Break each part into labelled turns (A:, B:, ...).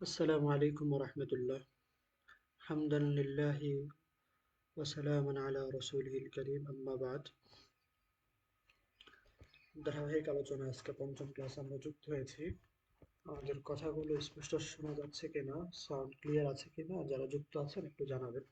A: السلام عليكم ورحمة الله حمدا لله وسلاما على رسوله الكريم أما بعد ধারাবাহিক আলোচনা আজকে পঞ্চম ক্লাস আমরা যুক্ত হয়েছি আমাদের কথাগুলো স্পষ্ট শোনা যাচ্ছে কিনা সাউন্ড ক্লিয়ার আছে কিনা যারা যুক্ত আছেন একটু জানাবেন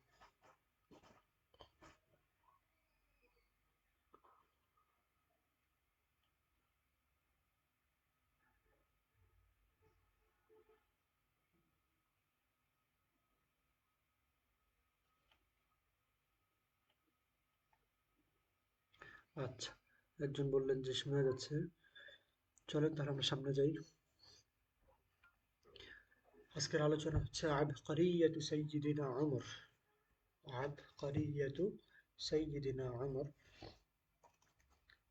A: আচ্ছা একজন বললেন যে শোনা যাচ্ছে। চলেন তাহলে আমরা সামনে যাই। আজকের আলোচনা হচ্ছে আবকারিয়াতু সাইয়্যিদিনা উমর। আবকারিয়াতু সাইয়্যিদিনা উমর।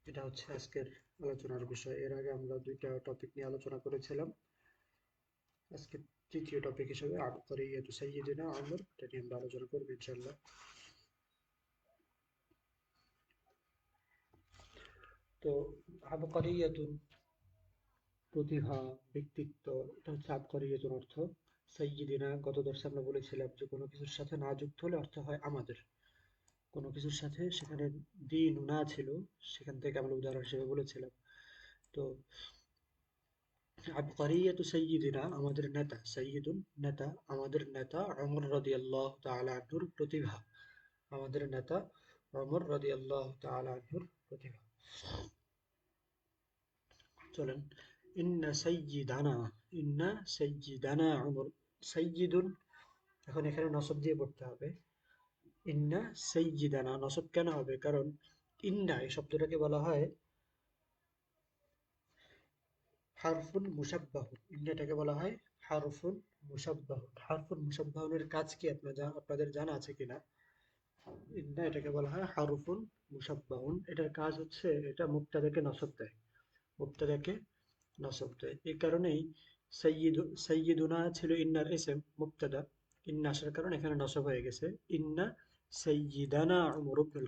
A: এটা হচ্ছে আজকের আলোচনার বিষয়। এর আগে আমরা দুইটা টপিক নিয়ে আলোচনা করেছিলাম। আজকে তৃতীয় টপিক হিসেবে আবকারিয়াতু সাইয়্যিদিনা উমর, এটা নিয়ে আমরা আলোচনা করব ইনশাআল্লাহ। তো আবকারিয়াতুন প্রতিভা, ব্যক্তিত্ব, এটা হচ্ছে আবকারিয়াতুন অর্থ। সাইয়্যিদিনা, গত দর্শে আমরা বলেছিলাম যে কোনো কিছুর সাথে না যুক্ত হলে অর্থ হয় আমাদের। কোনো কিছুর সাথে সেখানে দিন না ছিল, সেখান থেকে আমরা উদাহরণ হিসেবে বলেছিলাম। তো আবকারিয়াতু সাইয়্যিদিনা, আমাদের নেতা, সাইয়্যিদুন নেতা, আমাদের নেতা ওমর রাদিয়াল্লাহু তাআলা আনহুর প্রতিভা। আমাদের নেতা ওমর রাদিয়াল্লাহু তাআলা আনহুর প্রতিভা। চলেন ইন্না সাইয়্যিদানা ইন্না সাইয়্যিদানা উমর সাইয়্যিদুন এখন এখানে নসব দিয়ে পড়তে হবে ইন্না সাইয়্যিদানা নসব কেন হবে কারণ ইন্না এই শব্দটাকে বলা হয় হারফুন মুসাব্বাহুন ইন্নাটাকে বলা হয় হারফুন মুসাব্বাহুন হারফুন মুসাব্বাহুনের কাজ কি আপনার আপনাদের জানা আছে কিনা ইন্না এটাকে বলা হয় হারফুন মুসাব্বাহুন এটার কাজ হচ্ছে এটা মুক্তাদাকে নসব দেয় মুক্তাদাকে নসব দেয়। এই কারণেই সৈয়দ সৈয়দুনা ছিল ইন্নার এসএম, মুক্তাদা। ইন্না আসার কারণে এখানে নসব হয়ে গেছে। ইন্না সৈয়দানা উমর ইবনুল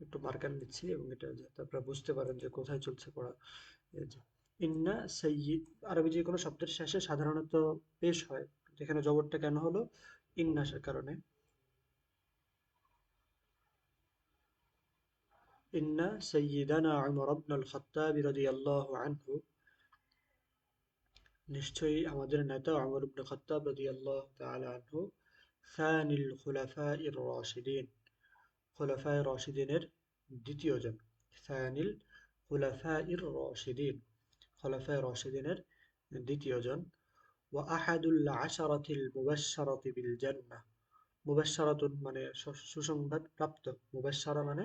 A: একটু মার্কার নিচ্ছি এবং এটা যাতে আপনারা বুঝতে পারেন যে কোথায় চলছে পড়া। ইন্না সৈয়দ আরবি যে কোনো শব্দের শেষে সাধারণত পেশ হয়। এখানে জবরটা কেন হলো? ইন্না আসার কারণে। ইন্না সৈয়দানা উমর আবনুল খত্তাব রাদিয়াল্লাহু আনহু নিশ্চয়ই আমাদের নেতা অমর ইবনে খত্তাব রাদিয়াল্লাহু তাআলা আনহু সানিল খুলাফা ইর রাশিদিন খোলাফায় রশিদিনের দ্বিতীয় জন সায়ানিল খুলাফা ইর রশিদিন খোলাফায় দ্বিতীয় জন ওয়া আহাদুল আশারাতিল মুবাশশারাতি বিল মানে সুসংবাদ প্রাপ্ত মুবাশশারা মানে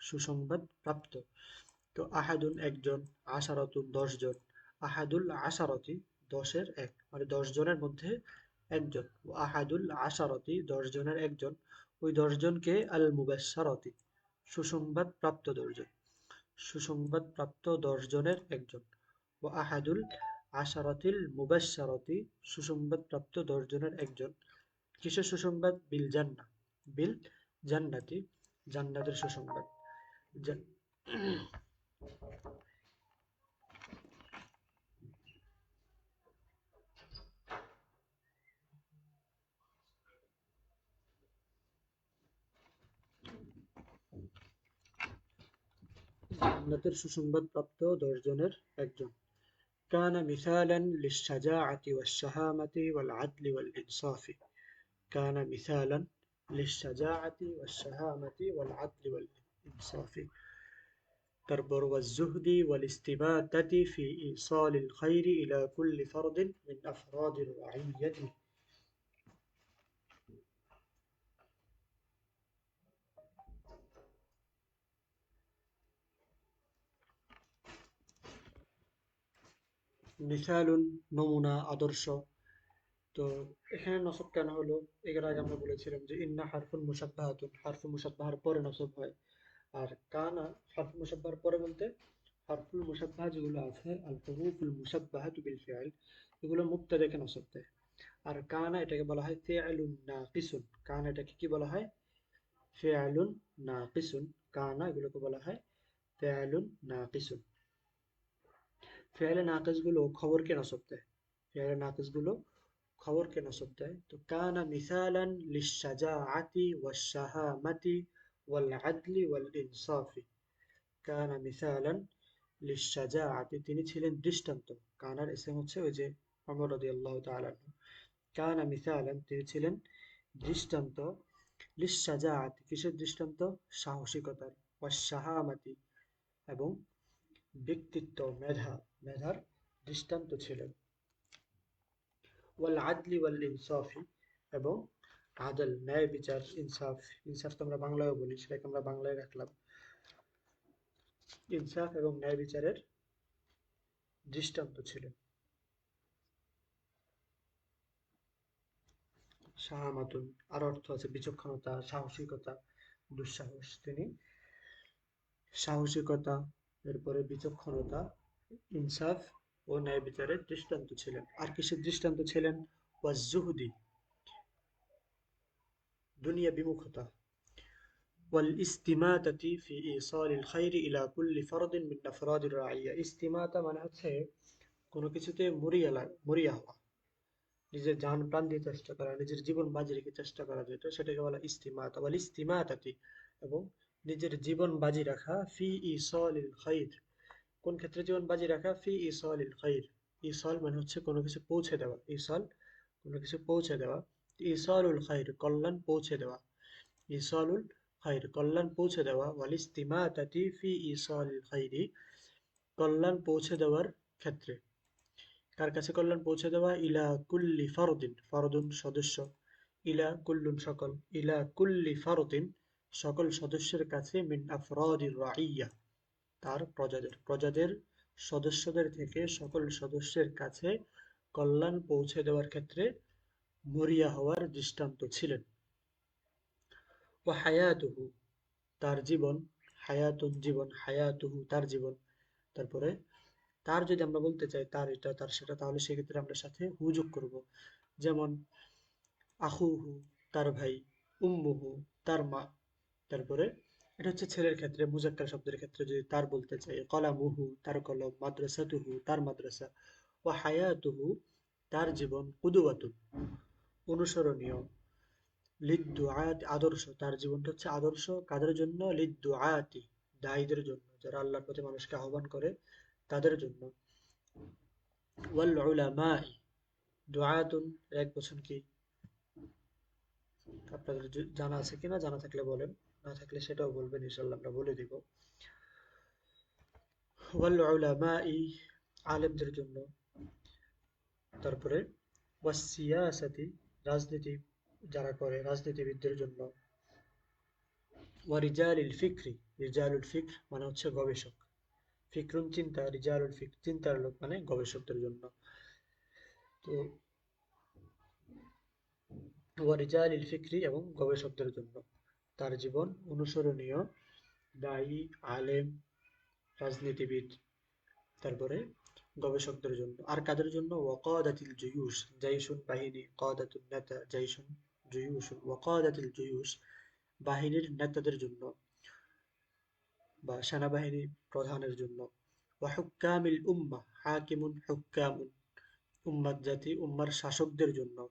A: সুসংবাদ প্রাপ্ত। তো আহাদুন একজন আশারাতুন দশজন আহাদুল আশারতি দশের এক মানে দশ জনের মধ্যে একজন। আহাদুল আশারতি দশ জনের একজন। ওই দশজনকে আল মুবাশশারতি সুসংবাদ প্রাপ্ত দশজন সুসংবাদ প্রাপ্ত দশ জনের একজন। ও আহাদুল আশারাতিল মুবাশশারতি, সুসংবাদ প্রাপ্ত দশ জনের একজন। কিসের সুসংবাদ? বিল জান্না বিল জান্নাতি, জান্নাতের সুসংবাদ। জান্নাতের সুসংবাদ প্রাপ্ত দশজনের একজন كان مثالا للشجاعة والشهامة والعدل والإنصاف كان مثالا للشجاعة والشهامة والعدل والإنصاف تربر والزهد والاستباتة في إيصال الخير إلى كل فرد من أفراد رعيته মিসালুন নমুনা আদর্শ তো এখানে নসব কেন হলো এর আগে আমরা বলেছিলাম যে ইন্না হারফুন মুসাব্বাহাতুন হারফুল মুসাব্বাহার পরে নসব হয় আর কানা হারফুল মুসাব্বাহার পরে বলতে হারফুল মুসাব্বাহা যেগুলো আছে আল হুরুফুল মুসাব্বাহাতু বিল ফিআল এগুলো মুবতাদাকে নসব দেয়। আর কানা এটাকে বলা হয় ফিআলুন নাকিসুন। কানা এটাকে কি বলা হয়? ফিআলুন নাকিসুন। কানা এগুলোকে বলা হয় ফিআলুন নাকিসুন। ফেয়ালে নাকাজগুলো খবরকে নসব দেয়। ফেয়ালে নাকিসগুলো খবরকে নসব দেয়। তো কানা মিসালান লিশাজাআতি ওয়াশ-শাহামাতি ওয়াল ওয়াল ইনসাফি কানা মিসালান লিশাজাআতি তিনি ছিলেন দৃষ্টান্ত। কানার ইসম হচ্ছে ওই যে ওমর রাদিয়াল্লাহু তাআলা কানা মিসালান, তিনি ছিলেন দৃষ্টান্ত লিশাজাআতি কিসের দৃষ্টান্ত? সাহসিকতার, ওয়াশ-শাহামাতি এবং ব্যক্তিত্ব, মেধা, মেধার দৃষ্টান্ত ছিলেন। ওয়াল আদলি ওয়াল ইনসাফি এবং আদল, ন্যায় বিচার, ইনসাফ ইনসাফ তো আমরা বাংলায়ও বলি, সেটাকে আমরা বাংলায় রাখলাম। ইনসাফ এবং ন্যায় বিচারের দৃষ্টান্ত ছিলেন শাহামাতুন আর অর্থ আছে বিচক্ষণতা, সাহসিকতা, দুঃসাহস। তিনি সাহসিকতা, এরপরে বিচক্ষণতা, ইনসাফ ও ন্যায় বিচারের দৃষ্টান্ত ছিলেন। আর কিসের দৃষ্টান্ত ছিলেন? ওয়াজুহুদি দুনিয়া বিমুখতা। ওয়াল-ইস্তিমাতাতি ফি ইসালিল খাইরি ইলা কুল্লি ফরদিন মিন আফরাদির রাইয়া ইস্তিমাতা মানে হচ্ছে কোনো কিছুতে মরিয়া মরিয়া হওয়া। নিজের জান প্রাণ দিয়ে চেষ্টা করা, নিজের জীবন বাজি রেখে চেষ্টা করা যেটা, সেটাকে বলা ইস্তিমাতা। বলে ইস্তিমাতাতি এবং নিজের জীবন বাজি রাখা ফি ইসলিল খৈর কোন ক্ষেত্রে জীবন বাজি রাখা? ফি ইসলিল খৈর ইসল মানে হচ্ছে কোনো কিছু পৌঁছে দেওয়া। ইসল কোনো কিছু পৌঁছে দেওয়া। ইসলুল খাইর, কল্যাণ পৌঁছে দেওয়া। ইসলুল খাইর, কল্যাণ পৌঁছে দেওয়া। ওয়াল ইস্তিমাতাতি ফি ইসলিল খাইরি, কল্যাণ পৌঁছে দেওয়ার ক্ষেত্রে। কার কাছে কল্যাণ পৌঁছে দেওয়া? ইলা কুল্লি ফারদিন, ফারদুন সদস্য। ইলা কুল্লুন সকল, ইলা কুল্লি ফারদিন, সকল সদস্যের কাছে মিন আফরাদির রাইয়া। তার প্রজাদের প্রজাদের সদস্যদের থেকে সকল সদস্যের কাছে কল্যাণ পৌঁছে দেওয়ার ক্ষেত্রে মরিয়া হওয়ার দৃষ্টান্ত ছিলেন। ও হায়াতুহু, তার জীবন, হায়াতুন জীবন, হায়াতুহু তার জীবন। তারপরে তার যদি আমরা বলতে চাই, তার এটা, তার সেটা, তাহলে সেক্ষেত্রে আমরা সাথে হু করব। যেমন আহুহু তার ভাই। উম্মুহু, তার মা। তারপরে এটা হচ্ছে ছেলের ক্ষেত্রে, মুজাক্কার শব্দের ক্ষেত্রে যদি তার বলতে চাই, কলামুহু, তার কলম, মাদ্রাসাতুহু, তার মাদ্রাসা। ও হায়াতুহু, তার জীবন কুদুয়াতুন অনুসরণীয়। লিদ্দুআত আদর্শ, তার জীবনটা হচ্ছে আদর্শ। কাদের জন্য? লিদ্দুআতি দায়ীদের জন্য, যারা আল্লাহর প্রতি মানুষকে আহ্বান করে, তাদের জন্য। ওয়াল উলামাই এক বছর কি? আপনাদের জানা আছে কিনা? জানা থাকলে বলেন, না থাকলে সেটাও বলবেন, ইনশাআল্লাহ আমরা বলে দিব। ওয়াল উলামাই, আলেমদের জন্য। তারপরে ওয়াসিয়াসাতি রাজনীতি যারা করে রাজনীতিবিদদের জন্য। ওয়ারিজালিল ফিকরি, রিজালুল ফিক্র মানে হচ্ছে গবেষক। ফিক্রুন চিন্তা, রিজালুল ফিক চিন্তার লোক মানে গবেষকদের জন্য। তো ওয়ারিজালিল ফিক্রি এবং গবেষকদের জন্য। তার জীবন অনুসরণীয়, দায়ী, আলেম, রাজনীতিবিদ। তারপরে গবেষকদের জন্য। আর কাদের জন্য? ওয়াকাদাতিল বাহিনী ওয়াকাদাতিল বাহিনীর নেতাদের জন্য বা সেনাবাহিনী প্রধানের জন্য। উম্মা, হাকিমুন হুক্কামুন, উম্মাদ জাতি, উম্মার শাসকদের জন্য।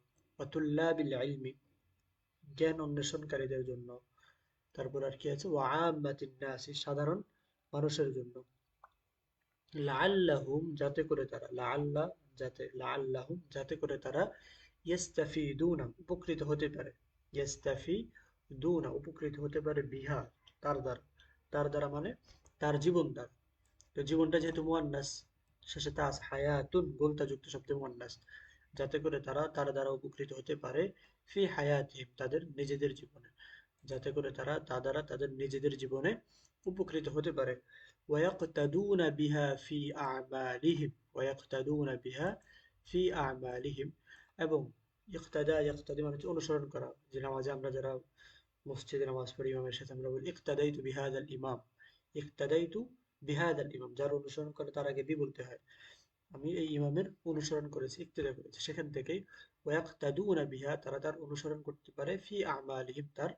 A: জ্ঞান অন্বেষণকারীদের জন্য। তারপর আর কি আছে? ওয়াআম্মাতিন নাসি, সাধারণ মানুষের জন্য। লাআল্লাহুম, যাতে করে তারা লাআল্লাহ যাতে, লাআল্লাহুম, যাতে করে তারা ইস্তাফিদুনা উপকৃত হতে পারে। ইস্তাফিদুনা উপকৃত হতে পারে বিহা, তার দ্বারা। তার দ্বারা মানে তার জীবন দ্বারা। তো জীবনটা যেহেতু মুয়ান্নাস শেষে তাস হায়াতুন গোলতা যুক্ত শব্দে মুয়ান্নাস যাতে করে তারা তার দ্বারা উপকৃত হতে পারে ফি হায়াতিহিম, তাদের নিজেদের জীবনে। যাতে করে তারা তা দ্বারা তাদের নিজেদের জীবনে উপকৃত হতে পারে। ওয়ায়াকতাদুনা বিহা ফি আমালিহিম ওয়ায়াকতাদুনা বিহা ফি আমালিহিম এবং ইকতাদা ইকতাদি মানে অনুসরণ করা। যে নামাজে আমরা যারা মসজিদে নামাজ পড়ি, ইমামের সাথে আমরা বলি ইকতাদাইতু বিহাদাল ইমাম। ইকতাদাইতু বিহাদাল ইমাম। যার অনুসরণ করে তার আগে বি বলতে হয়। আমি এই ইমামের অনুসরণ করেছি ইকতিদা করেছি। সেখান থেকেই ওয়াক্তাদুনা বিহা, তারা তার অনুসরণ করতে পারে ফি আমালিহিম, তার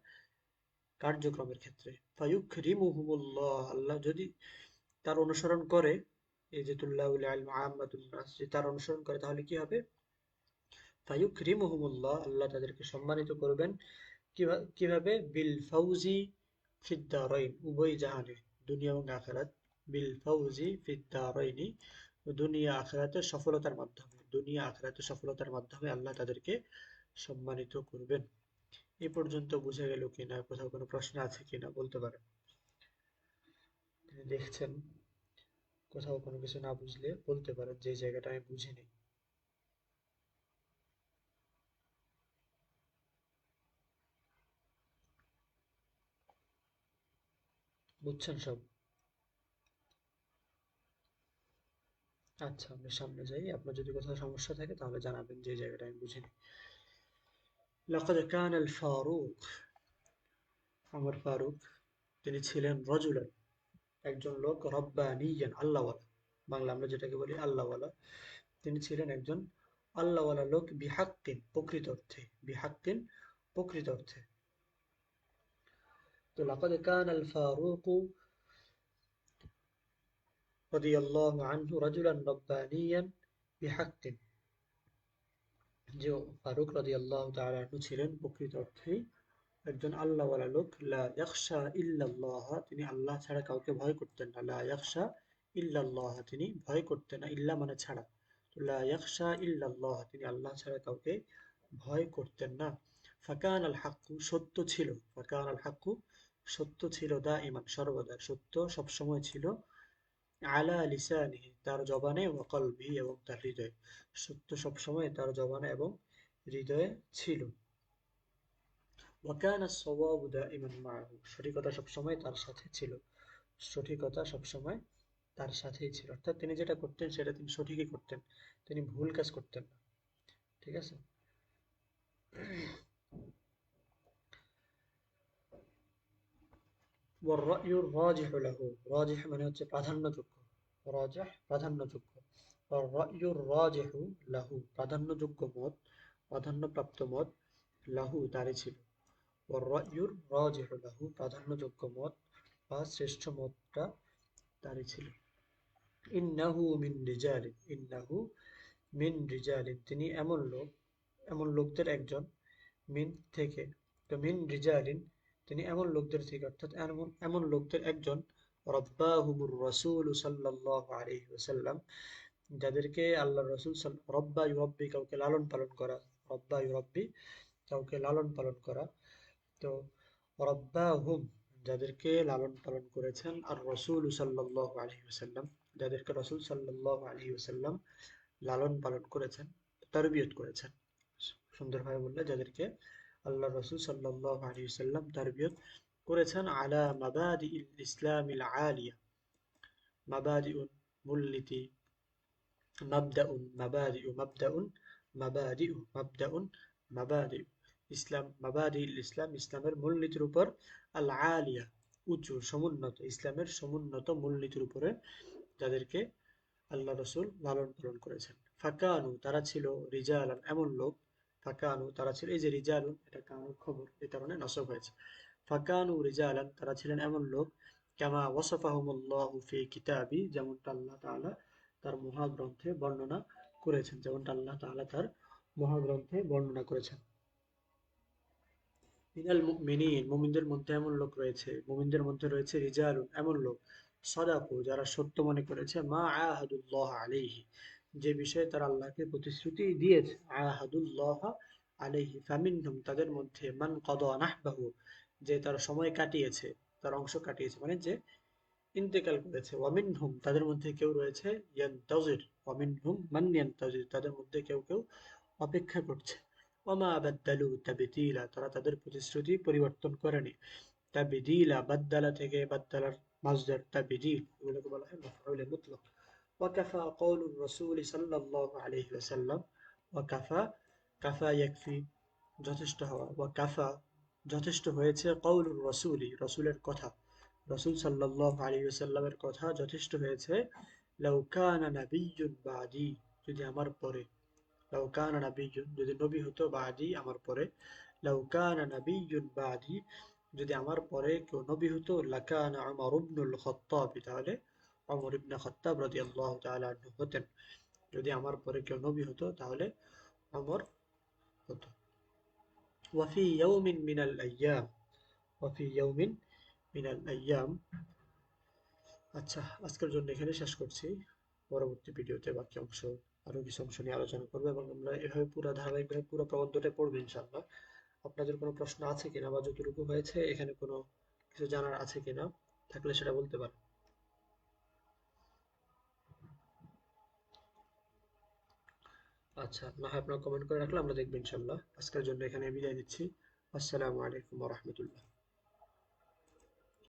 A: কার্যক্রমের ক্ষেত্রে। ফায়ুকরিমুহুমুল্লাহ আল্লাহ যদি তার অনুসরণ করে, এই যে তুল্লাহুল আলম আহমাদুল নাস যে তার অনুসরণ করে, তাহলে কি হবে? ফায়ুকরিমুহুমুল্লাহ আল্লাহ তাদেরকে সম্মানিত করবেন। কিভা- কীভাবে? বিল ফাউজি ফিদ্দারাইন, উভয় জাহানে, দুনিয়া এবং আখিরাত। বিল ফাউজি ফিদ্দারাইনি, দুনিয়া আখিরাতের সফলতার মাধ্যমে, দুনিয়া আখিরাতের সফলতার মাধ্যমে আল্লাহ তাদেরকে সম্মানিত করবেন। এ পর্যন্ত বুঝে গেল কিনা, কোথাও কোনো প্রশ্ন আছে কিনা বলতে পারেন তিনি দেখছেন, কোথাও কোনো কিছু না বুঝলে বলতে পারেন যে জায়গাটা আমি বুঝিনি। বুঝছেন সব? আচ্ছা আমরা সামনে যাই। আপনার যদি কোথাও সমস্যা থাকে, তাহলে জানাবেন যে জায়গাটা আমি বুঝিনি। লাকাদ কানা আল ফারুক আমার ফারুক তিনি ছিলেন রজুলান একজন লোক রব্বানিয়ান আল্লাহওয়ালা বাংলা আমরা যেটাকে বলি আল্লাহওয়ালা তিনি ছিলেন একজন আল্লাহওয়ালা লোক বিহাক্কিন প্রকৃত অর্থে বিহাক্কিন প্রকৃত অর্থে তো লাকাদ কানা আল ফারুক رضي الله عنه رجلا ربانيا بحق যে ফারুক রাদিয়াল্লাহু তাআলা আনহু ছিলেন প্রকৃত অর্থেই একজন আল্লাহওয়ালা লোক। লা ইল্লাল্লাহ, তিনি আল্লাহ ছাড়া কাউকে ভয় করতেন না। লা ইল্লাল্লাহ, তিনি ভয় করতেন না। ইল্লা মানে ছাড়া। লা ইয়াখশা ইল্লাল্লাহ, তিনি আল্লাহ ছাড়া কাউকে ভয় করতেন না। ফাকান আল হাক্কু, সত্য ছিল। ফাকান আল হাক্কু, সত্য ছিল দা ইমান সর্বদা। সত্য সবসময় ছিল। আলা লিসানিহি, তার জবানে ও কলবিহি এবং তার হৃদয়ে। সত্য সবসময় তার জবানে এবং হৃদয়ে ছিল। ওয়াকান সওয়াবু দাইমান মাআহু সঠিকতা সবসময় তার সাথে ছিল। সঠিকতা সবসময় তার সাথেই ছিল। অর্থাৎ তিনি যেটা করতেন, সেটা তিনি সঠিকই করতেন। তিনি ভুল কাজ করতেন না। ঠিক আছে? ওয়ার্রায়ুর রাজিহ লাহু রাজিহ মানে হচ্ছে প্রাধান্যযোগ্য। রাজিহ প্রাধান্যযোগ্য। ওয়ার্রায়ুর রাজিহু লাহু প্রাধান্যযোগ্য মত, প্রাধান্যপ্রাপ্ত মত লাহু তারই ছিল। ওয়ার্রায়ুর রাজিহ লাহু প্রাধান্যযোগ্য মত বা শ্রেষ্ঠ মতটা তারই ছিল। ইন্নাহু মিন রিজালিন ইন্নাহু মিন রিজালিন তিনি এমন লোক, এমন লোকদের একজন। মিন থেকে। তো মিন রিজালিন তিনি এমন লোকদের থেকে, অর্থাৎ এমন এমন লোকদের একজন রব্বাহুমুর রাসূল সাল্লাল্লাহু আলাইহি ওয়াসাল্লাম, যাদেরকে আল্লাহ রসুল রব্বা ইউরব্বি কাউকে লালন পালন করা, রব্বা ইউরব্বি কাউকে লালন পালন করা। তো রব্বা হুম যাদেরকে লালন পালন করেছেন আর রসুল সাল্লাহ আলহি ওসাল্লাম যাদেরকে রসুল সাল্লাহ আলহি ওসাল্লাম লালন পালন করেছেন, তরবিয়ত করেছেন। সুন্দরভাবে বললে, যাদেরকে আল্লাহ রসুল সাল্লাহ আলী সাল্লাম তারবিয়ত করেছেন, আলা মাবাদি ইসলামিল আলিয়া মাবাদি মূলনীতি মাবদাউন মাবাদিউ মাবদাউন মাবাদিউ মাবদাউন মাবাদিউ, ইসলাম মাবাদি ইসলাম, ইসলামের মূলনীতির উপর আল আলিয়া, উঁচু, সমুন্নত, ইসলামের সমুন্নত মূলনীতির উপরে যাদেরকে আল্লাহ রসুল লালন পালন করেছেন। ফাকানু, তারা ছিল রিজা রিজালান, এমন লোক ফাকানু, তারা ছিল এই যে রিজালুন, এটা কানুর খবর এই কারণে নসব হয়েছে। ফাকানু রিজালান, তারা ছিলেন এমন লোক, কামা ওয়াসাফাহুমুল্লাহু ফি কিতাবি, যেমনটা আল্লাহ তাআলা তার মহাগ্রন্থে বর্ণনা করেছেন, যেমনটা আল্লাহ তাআলা তার মহাগ্রন্থে বর্ণনা করেছেন। মিনাল মুমিনিন, মুমিনদের মধ্যে এমন লোক রয়েছে, মুমিনদের মধ্যে রয়েছে রিজালুন, এমন লোক, সদাকু, যারা সত্য মনে করেছে, মা আহাদুল্লাহ আলাইহি যে বিষয়ে তারা আল্লাহকে প্রতিশ্রুতি দিয়েছে, আহাদুল্লাহ আলাইহি, ফামিনহুম, তাদের মধ্যে মান কদা নাহবাহু, যে তার সময় কাটিয়েছে, তার অংশ কাটিয়েছে মানে যে ইন্তেকাল করেছে, ওয়ামিনহুম, তাদের মধ্যে কেউ রয়েছে, ইয়ান্তাজির, ওয়ামিনহুম, মান ইয়ান্তাজির, তাদের মধ্যে কেউ কেউ অপেক্ষা করছে। ওমা বাদ্দালু তাবিদিলা, তারা তাদের প্রতিশ্রুতি পরিবর্তন করেনি। তাবিদিলা, বাদ্দালা থেকে বাদ্দালার মাজদার তাবিদিল, এগুলোকে বলা হয় মুতলাক। ওয়াকাফা কওলুর রাসূল সাল্লাল্লাহু আলাইহি ওয়াসাল্লাম ওয়াকাফা কাফা ইয়াকফি যথেষ্ট হওয়া ওয়াকাফা যথেষ্ট হয়েছে কওলুর রাসূলি রাসূলের কথা, রাসূল সাল্লাল্লাহু আলাইহি ওয়াসাল্লামের কথা যথেষ্ট হয়েছে লাউ কানা নাবিয়্যুন বাদি যদি আমার পরে লাউ কানা নাবিয়্যুন যদি নবী হতো বাদি আমার পরে লাউ কানা নাবিয়্যুন বাদি যদি আমার পরে কেউ নবী হতো লাকানা উমর ইবনুল খাত্তাব তাহলে ওমর ইবনে খাত্তাব রাদিয়াল্লাহু তাআলা আনহু হতেন। যদি আমার পরে কেউ নবী হতো, তাহলে ওমর কত ওয়াফি ইয়াউমিন মিনাল আইয়াম ওয়াফি ইয়াউমিন মিনাল আইয়াম। আচ্ছা আজকের জন্য এখানে শেষ করছি। পরবর্তী ভিডিওতে বাকি অংশ, আরও কিছু অংশ নিয়ে আলোচনা করব এবং আমরা এভাবে পুরো ধারাবাহিকভাবে পুরো প্রবন্ধটা পড়ব ইনশাআল্লাহ। আপনাদের কোনো প্রশ্ন আছে কিনা বা যতটুকু হয়েছে, এখানে কোনো কিছু জানার আছে কিনা, থাকলে সেটা বলতে পারেন। আচ্ছা না, আপনারা কমেন্ট করে রাখলে আমরা দেখব ইনশাআল্লাহ। আজকের জন্য এখানে বিদায় নিচ্ছি। আসসালামু আলাইকুম রাহমাতুল্লাহ।